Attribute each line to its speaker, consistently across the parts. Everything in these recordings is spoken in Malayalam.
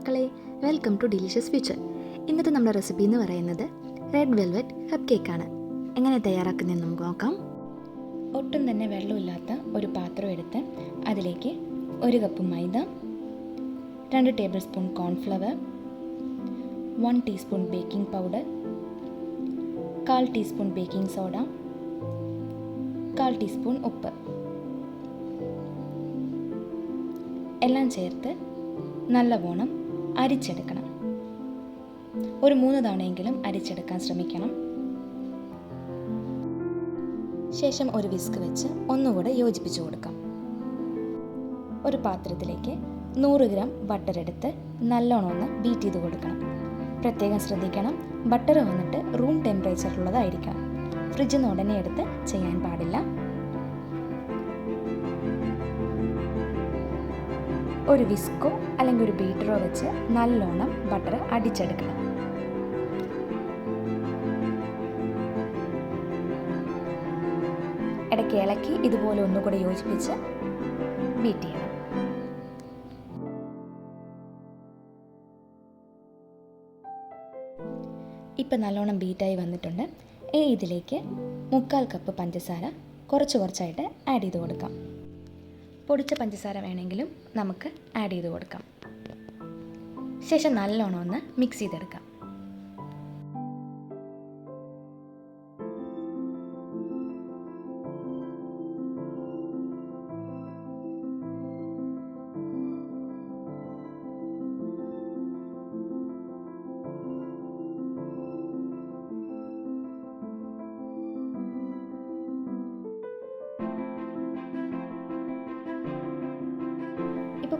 Speaker 1: മക്കളെ വെൽക്കം ടു ഡിലീഷ്യസ് ഫ്യൂച്ചർ ഇന്നത്തെ നമ്മുടെ റെസിപ്പി എന്ന് പറയുന്നത് റെഡ് വെൽവെറ്റ് കപ്പ് കേക്കാണ് എങ്ങനെ തയ്യാറാക്കുന്നതെന്ന് നമുക്ക് നോക്കാം.
Speaker 2: ഒട്ടും തന്നെ വെള്ളമില്ലാത്ത ഒരു പാത്രം എടുത്ത് അതിലേക്ക് ഒരു കപ്പ് മൈദ രണ്ട് tablespoon cornflour one teaspoon baking powder കാൽ ടീസ്പൂൺ ബേക്കിംഗ് സോഡ കാൽ ടീസ്പൂൺ ഉപ്പ്. എല്ലാം ചേർത്ത് നല്ലവണ്ണം അരിച്ചെടുക്കണം. ഒരു മൂന്ന് തവണയെങ്കിലും അരിച്ചെടുക്കാൻ ശ്രമിക്കണം. ശേഷം ഒരു വിസ്ക് വെച്ച് ഒന്നുകൂടെ യോജിപ്പിച്ചു കൊടുക്കാം. ഒരു പാത്രത്തിലേക്ക് നൂറ് ഗ്രാം ബട്ടർ എടുത്ത് നല്ലോണം ഒന്ന് ബീറ്റ് ചെയ്ത് കൊടുക്കണം. പ്രത്യേകം ശ്രദ്ധിക്കണം ബട്ടർ വന്നിട്ട് റൂം ടെമ്പറേച്ചറിലുള്ളതായിരിക്കണം ഫ്രിഡ്ജിൽ നിന്ന് ഉടനെ എടുത്ത് ചെയ്യാൻ പാടില്ല. ഒരു വിസ്കോ അല്ലെങ്കിൽ ഒരു ബീറ്ററോ വെച്ച് നല്ലോണം ബട്ടർ അടിച്ചെടുക്കണം. ഇടയ്ക്ക് ഇളക്കി ഇതുപോലെ ഒന്നുകൂടെ യോജിപ്പിച്ച് ബീറ്റ് ചെയ്യണം. ഇപ്പം നല്ലോണം ബീറ്റായി വന്നിട്ടുണ്ട്. ഇതിലേക്ക് മുക്കാൽ കപ്പ് പഞ്ചസാര കുറച്ച് കുറച്ചായിട്ട് ആഡ് ചെയ്ത് കൊടുക്കാം. പൊടിച്ച പഞ്ചസാര വേണമെങ്കിലും നമുക്ക് ആഡ് ചെയ്ത് കൊടുക്കാം. ശേഷം നല്ലോണം ഒന്ന് മിക്സ് ചെയ്തെടുക്കാം.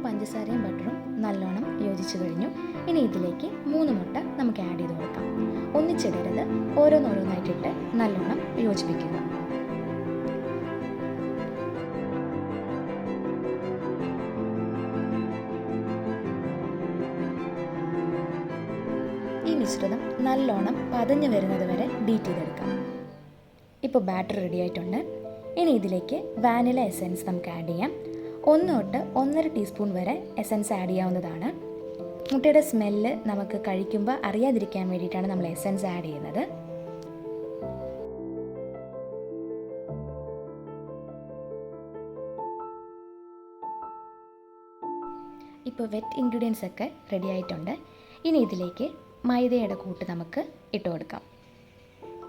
Speaker 2: പഞ്ചസാരയും ബട്ടറും നല്ലോണം യോജിച്ചു കഴിഞ്ഞു. ഇനി ഇതിലേക്ക് മൂന്ന് മുട്ട നമുക്ക് ആഡ് ചെയ്ത് കൊടുക്കാം. ഒന്നിച്ചിടരുത് ഓരോന്നോരോന്നായിട്ടിട്ട് നല്ലോണം യോജിപ്പിക്കുക. ഈ മിശ്രിതം നല്ലോണം പതഞ്ഞു വരുന്നത് വരെ ബീറ്റ് ചെയ്തെടുക്കാം. ഇപ്പോൾ ബാറ്റർ റെഡി ആയിട്ടുണ്ട്. ഇനി ഇതിലേക്ക് വാനില എസെൻസ് നമുക്ക് ആഡ് ചെയ്യാം. ഒന്ന് തൊട്ട് ഒന്നര ടീസ്പൂൺ വരെ എസൻസ് ആഡ് ചെയ്യാവുന്നതാണ്. മുട്ടയുടെ സ്മെല്ല് നമുക്ക് കഴിക്കുമ്പോൾ അറിയാതിരിക്കാൻ വേണ്ടിയിട്ടാണ് നമ്മൾ എസൻസ് ആഡ് ചെയ്യുന്നത്. ഇപ്പോൾ വെറ്റ് ഇൻഗ്രീഡിയൻസ് ഒക്കെ റെഡി ആയിട്ടുണ്ട്. ഇനി ഇതിലേക്ക് മൈദയുടെ കൂട്ട് നമുക്ക് ഇട്ട് കൊടുക്കാം.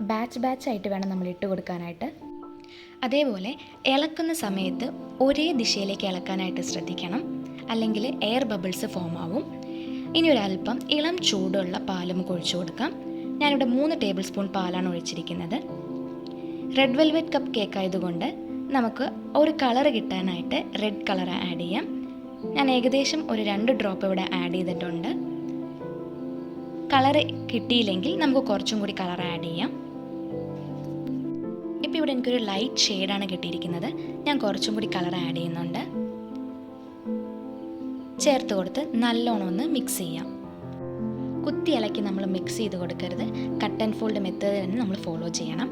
Speaker 2: ബാച്ച് ബാച്ച് ആയിട്ട് വേണം നമ്മൾ ഇട്ട് കൊടുക്കാനായിട്ട്. അതേപോലെ ഇളക്കുന്ന സമയത്ത് ഒരേ ദിശയിലേക്ക് ഇളക്കാനായിട്ട് ശ്രദ്ധിക്കണം. അല്ലെങ്കിൽ എയർ ബബിൾസ് ഫോം ആവും. ഇനി ഒരല്പം ഇളം ചൂടുള്ള നമുക്ക് ഒഴിച്ചു കൊടുക്കാം. ഞാനിവിടെ മൂന്ന് ടേബിൾ സ്പൂൺ പാലാണ് ഒഴിച്ചിരിക്കുന്നത്. റെഡ് വെൽവെറ്റ് കപ്പ് കേക്ക് ആയതുകൊണ്ട് നമുക്ക് ഒരു കളർ കിട്ടാനായിട്ട് റെഡ് കളർ ആഡ് ചെയ്യാം. ഞാൻ ഏകദേശം ഒരു രണ്ട് ഡ്രോപ്പ് ഇവിടെ ആഡ് ചെയ്തിട്ടുണ്ട്. കളർ കിട്ടിയില്ലെങ്കിൽ നമുക്ക് കുറച്ചും കൂടി കളർ ആഡ് ചെയ്യാം. ഇപ്പോൾ ഇവിടെ എനിക്കൊരു ലൈറ്റ് ഷെയ്ഡാണ് കിട്ടിയിരിക്കുന്നത്. ഞാൻ കുറച്ചും കൂടി കളർ ആഡ് ചെയ്യുന്നുണ്ട്. ചേർത്ത് കൊടുത്ത് നല്ലോണം ഒന്ന് മിക്സ് ചെയ്യാം. കുത്തി ഇളക്കി നമ്മൾ മിക്സ് ചെയ്ത് കൊടുക്കരുത്. കട്ട് ആൻഡ് ഫോൾഡ് മെത്തേഡ് തന്നെ നമ്മൾ ഫോളോ ചെയ്യണം.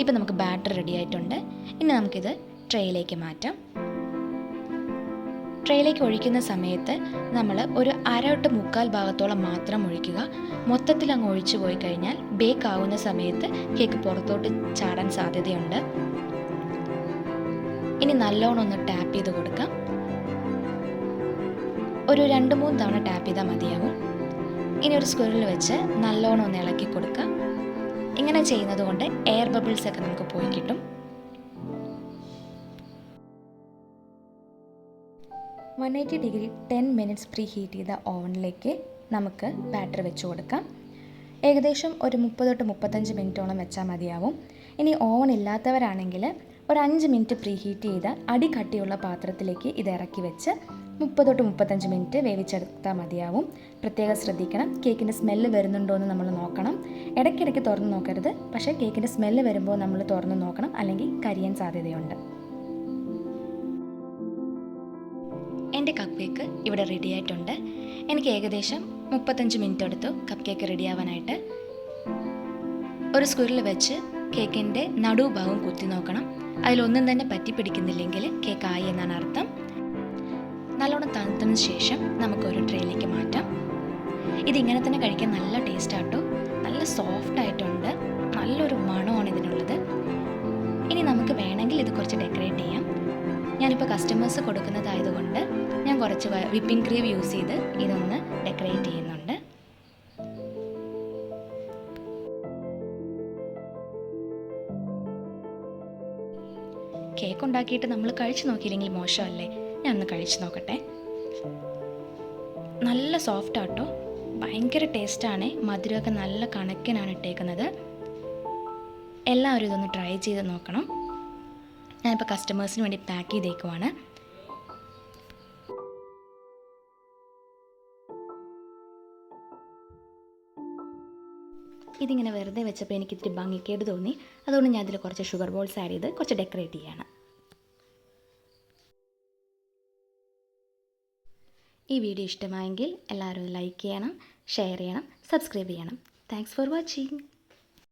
Speaker 2: ഇപ്പം നമുക്ക് ബാറ്റർ റെഡി ആയിട്ടുണ്ട്. ഇനി നമുക്കിത് ട്രേയിലേക്ക് മാറ്റാം. ട്രേയിലേക്ക് ഒഴിക്കുന്ന സമയത്ത് നമ്മൾ ഒരു അര തൊട്ട് മുക്കാൽ ഭാഗത്തോളം മാത്രം ഒഴിക്കുക. മൊത്തത്തിൽ അങ്ങ് ഒഴിച്ചു പോയി കഴിഞ്ഞാൽ ബേക്ക് ആവുന്ന സമയത്ത് കേക്ക് പുറത്തോട്ട് ചാടാൻ സാധ്യതയുണ്ട്. ഇനി നല്ലോണം ഒന്ന് ടാപ്പ് ചെയ്ത് കൊടുക്കാം. ഒരു രണ്ട് മൂന്ന് തവണ ടാപ്പ് ചെയ്താൽ മതിയാവും. ഇനി ഒരു സ്ക്വറിൽ വെച്ച് നല്ലോണം ഒന്ന് ഇളക്കി കൊടുക്കുക ഇങ്ങനെ ചെയ്യുന്നത് കൊണ്ട് എയർ ബബിൾസ് ഒക്കെ നമുക്ക് പോയി കിട്ടും. One eighty degree ten minutes preheat ചെയ്ത ഓവനിലേക്ക് നമുക്ക് ബാറ്റർ വെച്ച് കൊടുക്കാം. ഏകദേശം ഒരു മുപ്പത് തൊട്ട് മുപ്പത്തഞ്ച് മിനിറ്റോളം വെച്ചാൽ മതിയാവും. ഇനി ഓവൻ ഇല്ലാത്തവരാണെങ്കിൽ ഒരു അഞ്ച് മിനിറ്റ് പ്രീ ഹീറ്റ് ചെയ്ത അടി കട്ടിയുള്ള പാത്രത്തിലേക്ക് ഇത് ഇറക്കി വെച്ച് മുപ്പത് തൊട്ട് മുപ്പത്തഞ്ച് മിനിറ്റ് വേവിച്ചെടുത്താൽ മതിയാവും. പ്രത്യേകം ശ്രദ്ധിക്കണം. കേക്കിന്റെ സ്മെല്ല് വരുന്നുണ്ടോ എന്ന് നമ്മൾ നോക്കണം. ഇടയ്ക്കിടയ്ക്ക് തുറന്ന് നോക്കരുത്. പക്ഷേ കേക്കിന്റെ സ്മെല്ല് വരുമ്പോൾ നമ്മൾ തുറന്ന് നോക്കണം. അല്ലെങ്കിൽ കരിയാൻ സാധ്യതയുണ്ട്. ഇവിടെ റെഡി ആയിട്ടുണ്ട്. എനിക്ക് ഏകദേശം മുപ്പത്തഞ്ച് മിനിറ്റ് എടുത്തു കപ്പ് കേക്ക് റെഡിയാവാനായിട്ട് ഒരു സ്കൂരിൽ വെച്ച് കേക്കിന്റെ നടുഭാഗം കുത്തി നോക്കണം. അതിലൊന്നും തന്നെ പറ്റി പിടിക്കുന്നില്ലെങ്കിൽ കേക്ക് ആയി എന്നാണ് അർത്ഥം. നല്ലോണം തണുത്തതിന് ശേഷം നമുക്കൊരു ട്രേയിലേക്ക് മാറ്റാം. ഇതിങ്ങനെ തന്നെ കഴിക്കാൻ നല്ല ടേസ്റ്റ് ആട്ടോ. നല്ല സോഫ്റ്റ് ആയിട്ടുണ്ട്. നല്ലൊരു മണമാണ് ഇതിനുള്ളത്. ഇനി നമുക്ക് വേണമെങ്കിൽ ഇത് കുറച്ച് ഡെക്കറേറ്റ് ചെയ്യാം. ഞാനിപ്പോൾ കസ്റ്റമേഴ്സ് കൊടുക്കുന്നതായതുകൊണ്ട് ഞാൻ കുറച്ച് വിപ്പിംഗ് ക്രീം യൂസ് ചെയ്ത് ഇതൊന്ന് ഡെക്കറേറ്റ് ചെയ്യുന്നുണ്ട്. കേക്ക് ഉണ്ടാക്കിയിട്ട് നമ്മൾ കഴിച്ചു നോക്കിയില്ലെങ്കിൽ മോശമല്ലേ? ഞാൻ ഒന്ന് കഴിച്ചു നോക്കട്ടെ. നല്ല സോഫ്റ്റ് ആട്ടോ. ഭയങ്കര ടേസ്റ്റാണ് മധുരമൊക്കെ നല്ല കണക്കിനാണ് ഇട്ടേക്കുന്നത്. എല്ലാവരും ഇതൊന്ന് ട്രൈ ചെയ്ത് നോക്കണം. ഞാനിപ്പോൾ കസ്റ്റമേഴ്സിന് വേണ്ടി പാക്ക് ചെയ്തേക്കുവാണ്. ഇതിങ്ങനെ വെറുതെ വെച്ചപ്പോൾ എനിക്ക് ഇത്തിരി ഭംഗിക്കേട് തോന്നി. അതുകൊണ്ട് ഞാൻ ഇതിൽ കുറച്ച് ഷുഗർ ബോൾസ് ആഡ് ചെയ്ത് കുറച്ച് ഡെക്കറേറ്റ് ചെയ്യാണ്. ഈ വീഡിയോ ഇഷ്ടമായെങ്കിൽ എല്ലാവരും ലൈക്ക് ചെയ്യണം ഷെയർ ചെയ്യണം സബ്സ്ക്രൈബ് ചെയ്യണം. Thanks for watching